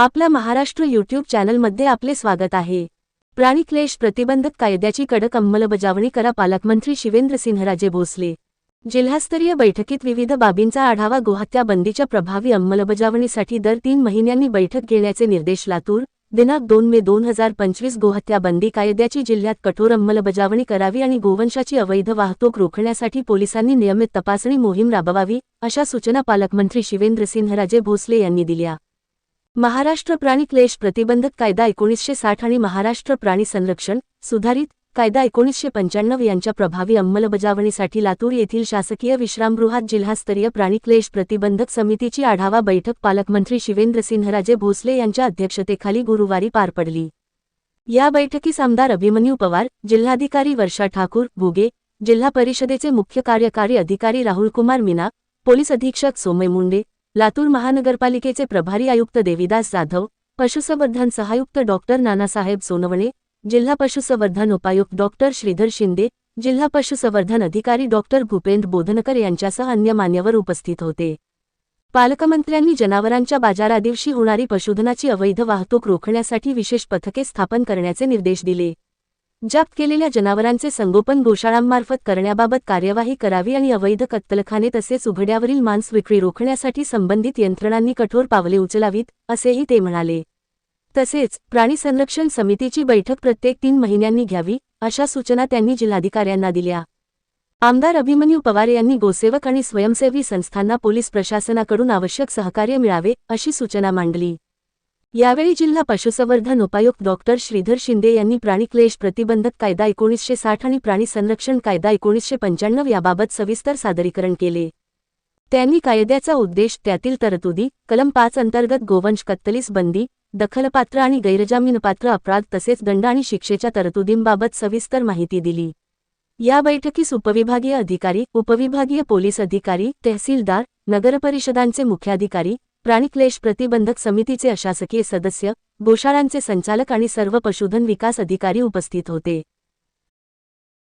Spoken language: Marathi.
आपल्या महाराष्ट्र यूट्यूब चॅनलमध्ये आपले स्वागत आहे. प्राणी क्लेश प्रतिबंधक कायद्याची कडक अंमलबजावणी करा पालकमंत्री शिवेंद्र सिंहराजे भोसले. जिल्हास्तरीय बैठकीत विविध बाबींचा आढावा गोहत्या बंदीच्या प्रभावी अंमलबजावणीसाठी दर तीन महिन्यांनी बैठक घेण्याचे निर्देश लातूर दिनांक दोन मे दोन हजार पंचवीस गोहत्या बंदी कायद्याची जिल्ह्यात कठोर अंमलबजावणी करावी आणि गोवंशाची अवैध वाहतूक रोखण्यासाठी पोलिसांनी नियमित तपासणी मोहीम राबवावी अशा सूचना पालकमंत्री शिवेंद्र सिंहराजे भोसले यांनी दिल्या. महाराष्ट्र प्राणी क्लेश प्रतिबंधक कायदा एकोणीसशे साठ आणि महाराष्ट्र प्राणी संरक्षण सुधारित कायदा एकोणीसशे पंच्याण्णव यांच्या प्रभावी अंमलबजावणीसाठी लातूर येथील शासकीय विश्रामगृहात जिल्हास्तरीय प्राणी क्लेश प्रतिबंधक समितीची आढावा बैठक पालकमंत्री शिवेंद्रसिंहराजे भोसले यांच्या अध्यक्षतेखाली गुरुवारी पार पडली. या बैठकीस आमदार अभिमन्यू पवार जिल्हाधिकारी वर्षा ठाकूर भुगे जिल्हा परिषदेचे मुख्य कार्यकारी अधिकारी राहुलकुमार मीना पोलीस अधीक्षक सोमय मुंडे लातूर महानगरपालिकेचे प्रभारी आयुक्त देविदास जाधव पशुसंवर्धन सहायुक्त डॉक्टर नानासाहेब सोनवणे जिल्हा पशुसंवर्धन उपायुक्त डॉक्टर श्रीधर शिंदे जिल्हा पशुसंवर्धन अधिकारी डॉक्टर भूपेंद्र बोधनकर यांच्यासह अन्य मान्यवर उपस्थित होते. पालकमंत्र्यांनी जनावरांच्या बाजारादिवशी होणारी पशुधनाची अवैध वाहतूक रोखण्यासाठी विशेष पथके स्थापन करण्याचे निर्देश दिले. जप्त केलेल्या जनावरांचे संगोपन गोशाळांमार्फत करण्याबाबत कार्यवाही करावी आणि अवैध कत्तलखाने तसेच उघड्यावरील मांस विक्री रोखण्यासाठी संबंधित यंत्रणांनी कठोर पावले उचलावीत असेही ते म्हणाले. तसेच प्राणी संरक्षण समितीची बैठक प्रत्येक तीन महिन्यांनी घ्यावी अशा सूचना त्यांनी जिल्हाधिकाऱ्यांना दिल्या. आमदार अभिमन्यू पवार यांनी गोसेवक आणि स्वयंसेवी संस्थांना पोलीस प्रशासनाकडून आवश्यक सहकार्य मिळावे अशी सूचना मांडली. यावेळी जिल्हा पशुसंवर्धन उपायुक्त डॉक्टर श्रीधर शिंदे यांनी प्राणिक्लेश प्रतिबंधक कायदा एकोणीसशे साठ आणि प्राणी संरक्षण कायदा एकोणीसशे पंच्याण्णव याबाबत सविस्तर सादरीकरण केले. त्यांनी कायद्याचा उद्देश त्यातील तरतुदी कलम पाच अंतर्गत गोवंश कत्तलीस बंदी दखलपात्र आणि गैरजामीनपात्र अपराध तसेच दंड आणि शिक्षेच्या तरतुदींबाबत सविस्तर माहिती दिली. या बैठकीस उपविभागीय अधिकारी उपविभागीय पोलीस अधिकारी तहसीलदार नगरपरिषदांचे मुख्याधिकारी प्राणिक्लेश प्रतिबंधक समितीचे अशासकीय सदस्य गोशाळांचे संचालक आणि सर्व पशुधन विकास अधिकारी उपस्थित होते.